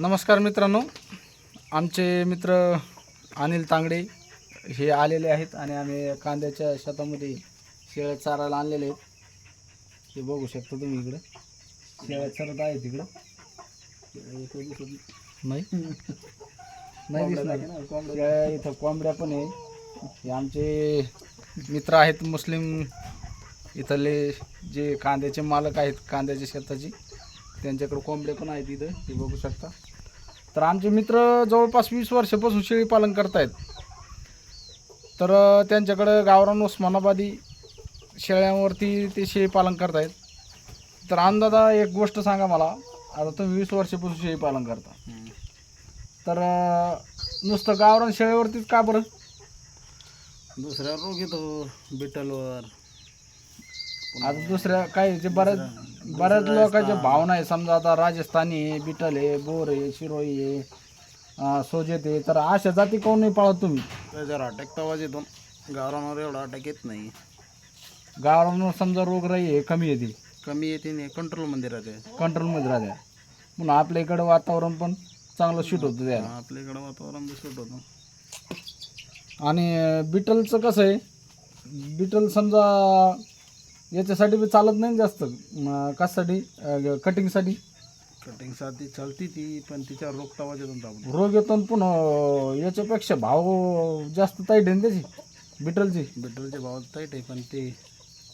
नमस्कार मित्रांनो. आमचे मित्र अनिल तांगडे हे आलेले आहेत आणि आम्ही कांद्याच्या शेतामध्ये शेळ्या चारायला आणलेले आहेत. ते बघू शकता तुम्ही इकडं. शेळ्या चरत आहेत इकडं नाही? नाही दिसणार. शेळ्या इथं कोंबड्या पण आहे. हे आमचे मित्र आहेत मुस्लिम इथले जे कांद्याचे मालक आहेत कांद्याच्या शेताची. त्यांच्याकडे कोंबडे पण आहेत इथं. ते बघू शकता. तर आमचे मित्र जवळपास वीस वर्षापासून शेळी पालन करतायत. तर त्यांच्याकडं गावरान उस्मानाबादी शेळ्यांवरती ते शेळी पालन करतायत. तर अंदाजा एक गोष्ट सांगा मला. आता तुम्ही वीस वर्षापासून शेळी पालन करता. तर नुसतं गावरान शेळीवरतीच का बरं? दुसरा रोग येतो बिटलवर. आता दुसऱ्या काही जे बऱ्याच बऱ्याच लोकांच्या भावना आहे. समजा आता राजस्थानी आहे बिटल आहे बोर आहे शिरोई आहे अं, सोजेत आहे. तर अशा जाती कोण नाही पाळत तुम्ही? त्याच्यावर अटॅक तवाच येतो. गावरांवर एवढा अटॅक येत नाही. गावाला समजा रोगराई आहे कमी येते. कमी येते नाही कंट्रोलमध्ये राहते. कंट्रोलमध्ये राहत्या म्हणून आपल्या इकडं वातावरण पण चांगलं शूट होतं त्याला आपल्याकडं वातावरण दुसरं होतं. आणि बिटलचं कसं आहे? बिटल समजा याच्यासाठी बी चालत नाही जास्त. म, कशासाठी? अं, कटिंगसाठी कटिंगसाठी चालती ती पण तिच्यावर रोग तवाच येतो आपण रोग येतो आणि पुन्हा याच्यापेक्षा भाव जास्त ताईट आहे ना त्याची बिटलची बिटलचे भाव टाईट आहे पण ते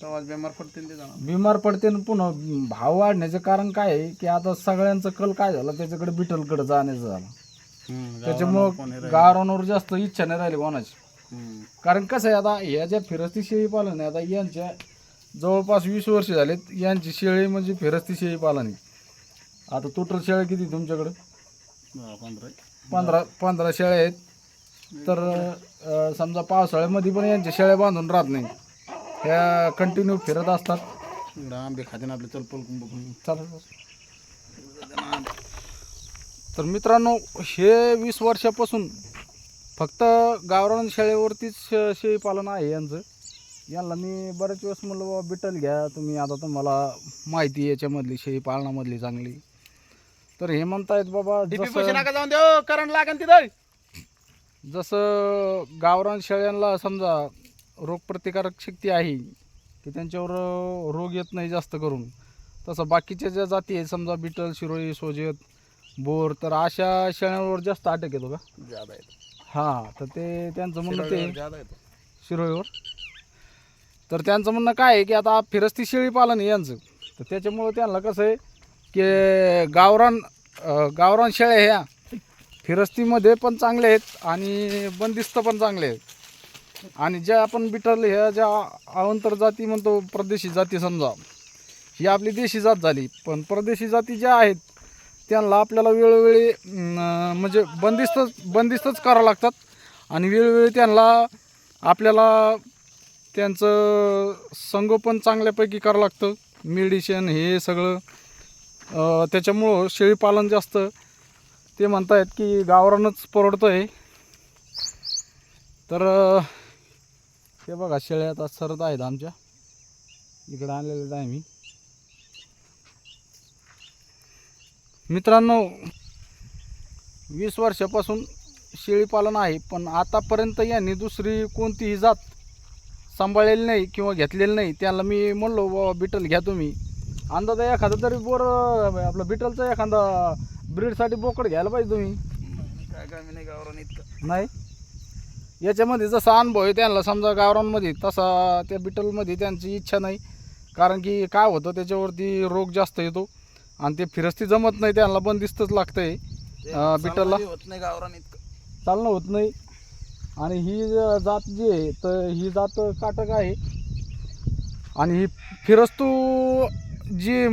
तवाच बेमार पडते ना ते जाणार बिमार पडते आणि पुन्हा भाव वाढण्याचं कारण काय आहे की आता सगळ्यांचं कल काय झालं त्याच्याकडे बिटलकडे जाण्याचं झालं. हम्म, त्याच्यामुळं राहिलं. गावरांवर जास्त इच्छा नाही राहिली कोणाची. हम्म. कारण कसं आहे आता या ज्या फिरस्ती शेळी पालन आहे आता यांच्या जवळपास वीस वर्ष झालेत यांची शेळी म्हणजे फिरस्ती शेळी पालन आहे आता टोटल शेळ्या किती तुमच्याकडं? पंधरा. पंधरा पंधरा शेळ्या आहेत. तर अं, समजा पावसाळ्यामध्ये पण यांच्या शेळ्या बांधून राहत नाही. ह्या कंटिन्यू फिरत असतात. इकडं आंबे खाते ना आपले चलपल बघून. चालेल तर मित्रांनो हे वीस वर्षापासून फक्त गावरान शेळीवरतीच शे शेळी पालन आहे यांचं. यांना मी बरेच वेळेस म्हणलं बाबा बिटल घ्या तुम्ही आता तुम्हाला माहिती आहे याच्यामधली शेळी पालनामधली चांगली. तर हे म्हणतायत बाबा जसं नका जाऊन देऊ करंट लागेल तिथं. जसं गावरान शेळ्यांना समजा रोगप्रतिकारक शक्ती आहे की त्यांच्यावर अं, रोग येत नाही जास्त करून. तसं बाकीच्या ज्या जाती आहेत समजा बिटल शिरोळी सोजेत बोर तर अशा शेळ्यांवर जास्त अटक येतो का? ज्यादा येतो. हां तर ते त्यांचं म्हणणं ते शिरोळीवर. तर त्यांचं म्हणणं काय आहे की आता फिरस्ती शेळी पालन आहे यांचं. तर त्याच्यामुळं त्यांना कसं आहे की गावरान गावरान शेळ्या ह्या फिरस्तीमध्ये पण चांगले आहेत आणि बंदिस्त पण चांगले आहेत. आणि ज्या आपण बिटल ह्या ज्या अवंतर जाती म्हणतो परदेशी जाती समजा ही आपली देशी जात झाली. पण परदेशी जाती ज्या आहेत त्यांना आपल्याला वेळोवेळी म्हणजे बंदिस्त बंदिस्तच करावं लागतात. आणि वेळोवेळी त्यांना आपल्याला त्यांचं संगोपन चांगल्यापैकी करावं लागतं. मेडिशन हे सगळं त्याच्यामुळं शेळीपालन जास्त. ते म्हणतायत की गावरानच परवडतं आहे तर हे बघा शेळ्या आता सरत आहेत आमच्या. इकडं आणलेलं आहे मी. मित्रांनो वीस वर्षापासून शेळीपालन आहे पण आतापर्यंत यांनी दुसरी कोणतीही जात सांभाळलेली नाही किंवा घेतलेली नाही त्याला मी म्हणलो बाबा बिटल घ्या तुम्ही. अंदाजा एखादा तरी बोर आपलं बिटलचा एखादा ब्रीडसाठी बोकड घ्यायला पाहिजे तुम्ही. काय काय मी नाही? गावरान इतकं नाही याच्यामध्ये जसा अनुभव आहे त्यांना समजा गावरांमध्ये तसा त्या बिटलमध्ये त्यांची इच्छा नाही. कारण की काय होतं त्याच्यावरती रोग जास्त येतो आणि ते फिरस्ती जमत नाही त्यांना बंदिस्तच लागतंय ते अं, बिटलला? होत नाही गावरान इतकं. चालणं होत नाही. आणि ही जात जी आहे तर ही जात काटक आहे. आणि ही फिरस्तू जी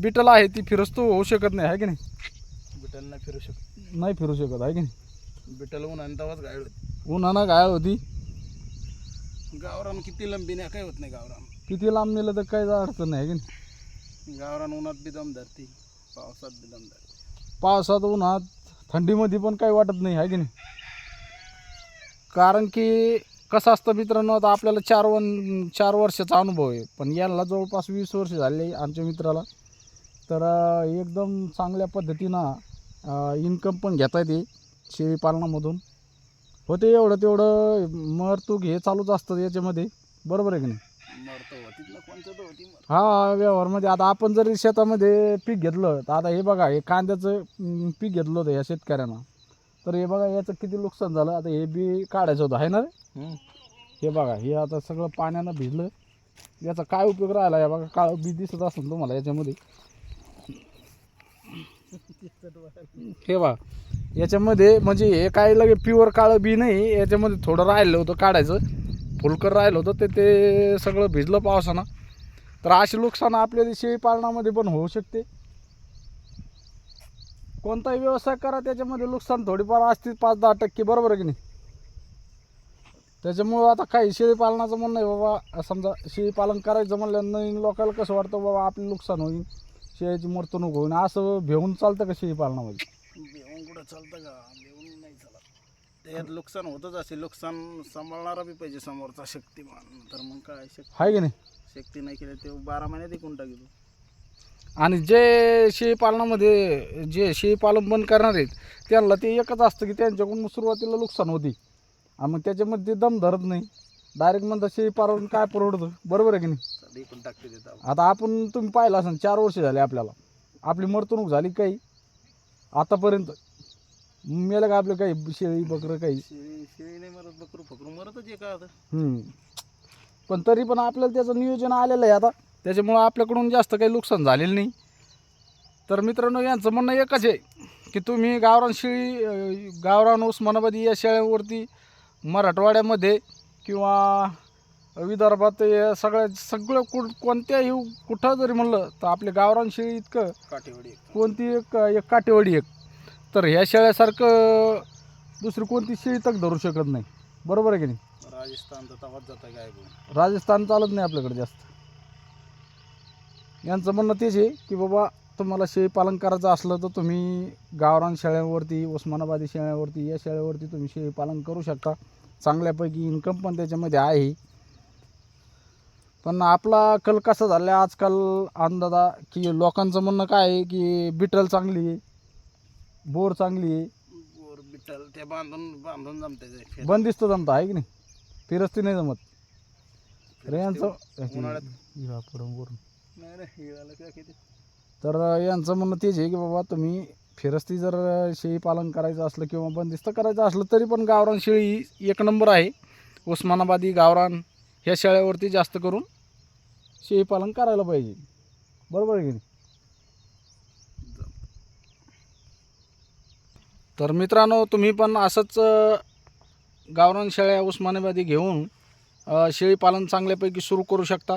बिटल आहे ती फिरस्तू होऊ शकत नाही आहे की नाही? बिटल नाही फिरू शकत. नाही फिरू शकत आहे की नाही? बिटल उन्हाने तवाच गायड होत. उन्हानं घायल होती. गावरान किती लंबी नाही काय होत नाही गावरान. किती लांब नेलं तर काही अडचण नाही की नाही? गावरान उन्हात बी दम धरती पावसात बी दम धरती. पावसात उन्हात थंडीमध्ये पण काही वाटत नाही आहे की नाही? कारण की कसं असतं मित्रांनो आता आपल्याला चार वन चार वर्षाचा अनुभव आहे. पण याला जवळपास वीस वर्ष झाले आमच्या मित्राला. तर एकदम चांगल्या पद्धतीनं इन्कम पण घेता येते शेळी पालनामधून. होते एवढं तेवढं मरतूक हे चालूच असतं याच्यामध्ये. बरोबर आहे की नाही? हा व्यवहारमध्ये. आता आपण जरी शेतामध्ये पीक घेतलं तर आता हे बघा हे कांद्याचं पीक घेतलं होतं या शेतकऱ्यांना. तर हे बघा याचं किती नुकसान झालं? आता हे बी काढायचं होतं आहे ना रे? हे बघा हे आता सगळं पाण्यानं भिजलं. याचा काय उपयोग राहिला? या बघा काळं बी दिसत असेल तुम्हाला याच्यामध्ये. हे बघा याच्यामध्ये म्हणजे हे काय लगे प्युअर काळं बी नाही याच्यामध्ये थोडं राहिलं होतं काढायचं. फुलकर राहिलं होतं ते ते सगळं भिजलं पावसानं. तर अशी नुकसान आपल्या शेळी पालनामध्ये पण होऊ शकते. कोणताही व्यवसाय करा त्याच्यामध्ये नुकसान थोडीफार असते पाच दहा टक्के बरोबर आहे की नाही? त्याच्यामुळं आता काही शेळी पालनाचं म्हणणं आहे बाबा समजा शेळी पालन करायचं म्हणलं नवीन लोकांना कसं वाटतं बाबा आपलं नुकसान होईल शेळीची मरतणूक होईल असं भेऊन चालतं का शेळी पालनामध्ये बेवून कुठं चालतं का? बेवून नाही चालत. त्यात नुकसान होतच असेल नुकसान सांभाळणारा बी पाहिजे समोरचा शक्तिमान. तर मग काय? शक्ती आहे की नाही? शक्ती नाही केली ते बारा महिन्यात विकून टाकी आणि जे शेळी पालनामध्ये जे शेळी पालन बंद करणार आहेत त्यांना ते एकच असतं की त्यांच्याकडून सुरुवातीला नुकसान होते. आणि मग त्याच्यामध्ये दम धरत नाही. डायरेक्ट म्हणतात शेळी पालन काय परवडतं? बरोबर आहे की नाही? आता आपण तुम्ही पाहिलं असेल चार वर्ष झाले आपल्याला. आपली मरतणूक झाली काही? आतापर्यंत. मेलं का आपलं काही शेळी बकरं काही? शेळी शेळी नाही मरत बकरू फकरू मरतच आहे का आता? हम्म. पण तरी पण आपल्याला त्याचं नियोजन आलेलं आहे आता. त्याच्यामुळं आपल्याकडून जास्त काही नुकसान झालेलं नाही. तर मित्रांनो यांचं म्हणणं एकच आहे की तुम्ही गावरान शेळी गावरान उस्मानाबादी या शेळ्यांवरती मराठवाड्यामध्ये किंवा विदर्भात या सगळ्या सगळं कुठ कोणत्याही कुठं जरी म्हणलं तर आपले गावरान शेळी इतकं काठीवडी एक. कोणती एक एक काटेवाडी एक. तर ह्या शेळ्यासारखं दुसरी कोणती शेळी तक धरू शकत नाही. बरोबर आहे की नाही? राजस्थान तर तवाच जाता काय बघून राजस्थान चालत नाही आपल्याकडे जास्त. यांचं म्हणणं तेच आहे की बाबा तुम्हाला शेळी पालन करायचं असलं तर तुम्ही गावरान शेळ्यांवरती उस्मानाबादी शेळ्यांवरती या शेळ्यावरती तुम्ही शेळी पालन करू शकता. चांगल्यापैकी इन्कम पण त्याच्यामध्ये आहे. पण आपला कल कसा झाला आहे आजकाल अंदाजा की लोकांचं म्हणणं काय आहे की बिटल चांगली आहे बोर चांगली आहे? वर बिट्टल ते बांधून बांधून जमते बंदिस्त जमतं आहे की नाही? फिरस्ती नाही जमत. तर यांचं उन्हाळ्यात नाही तर यांचं म्हणणं तेच आहे की बाबा तुम्ही फिरस्ती जर शेळी पालन करायचं असलं किंवा बंदिस्त करायचं असलं तरी पण गावरान शेळी ही एक नंबर आहे. उस्मानाबादी गावरान ह्या शेळ्यावरती जास्त करून शेळी पालन करायला पाहिजे. बरोबर आहे की नाही? तर मित्रांनो तुम्ही पण असंच गावरान शेळ्या उस्मानाबादी घेऊन शेळीपालन शेळी पालन चांगल्यापैकी सुरू करू शकता.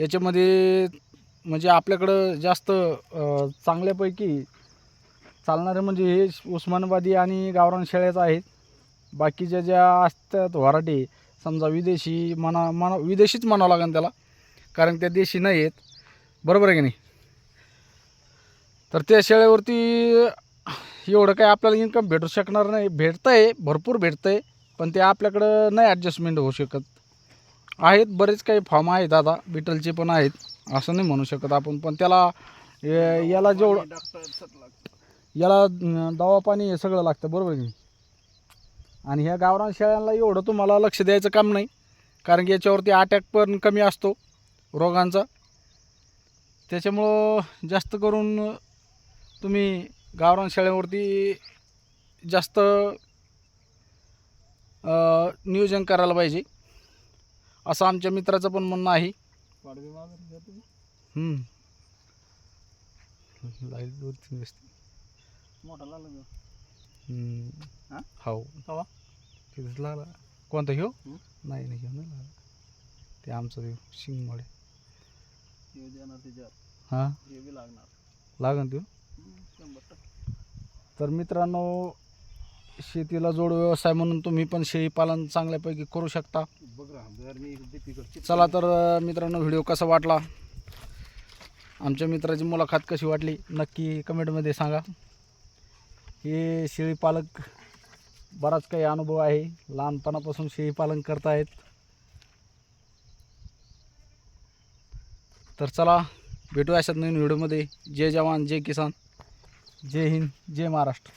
याच्यामध्ये म्हणजे आपल्याकडं जास्त चांगल्यापैकी चालणारे म्हणजे हे उस्मानाबादी आणि गावरान शेळ्याच आहेत. बाकीच्या ज्या असतात वराठी समजा विदेशी म्हणा म्हणा विदेशीच म्हणावं लागेल त्याला कारण त्या देशी नाही आहेत. बरोबर आहे की नाही? तर त्या शेळ्यावरती एवढं काही आपल्याला इन्कम भेटू शकणार नाही. भेटतं आहे भरपूर भेटतं आहे पण ते आपल्याकडं नाही ॲडजस्टमेंट होऊ शकत. आहेत बरेच काही फॉर्म आहेत आता बिटलचे पण आहेत असं नाही म्हणू शकत आपण पण त्याला ए- याला जेवढं याला अं, दवा पाणी हे सगळं लागतं बरोबर की नाही? आणि ह्या गावरान शेळ्यांना एवढं तुम्हाला लक्ष द्यायचं काम नाही कारण की याच्यावरती अटॅक पण कमी असतो रोगांचा. त्याच्यामुळं जास्त करून तुम्ही गावरान शेळ्यांवरती जास्त अं, नियोजन करायला पाहिजे. असं आमच्या मित्राचं पण म्हणणं आहे. लागला. हा? हो. कवा? तिथेच लागला कोणता घेऊ? नाही नाही घेऊ नाही लागला ते आमचं देऊ शिंगमळे हे लागणार. लागन देऊ तर मित्रांनो शेतीला जोड व्यवसाय म्हणून तुम्ही पण शेळी पालन चांगल्यापैकी करू शकता. चला तर मित्रांनो व्हिडिओ कसा वाटला? आमच्या मित्राची मुलाखत कशी वाटली? नक्की कमेंटमध्ये सांगा. हे शेळी पालक बराच काही अनुभव आहे. लहानपणापासून शेळी पालन करतायत. तर चला भेटू अशात नवीन व्हिडिओमध्ये. जय जवान जय किसान. जय हिंद जय महाराष्ट्र.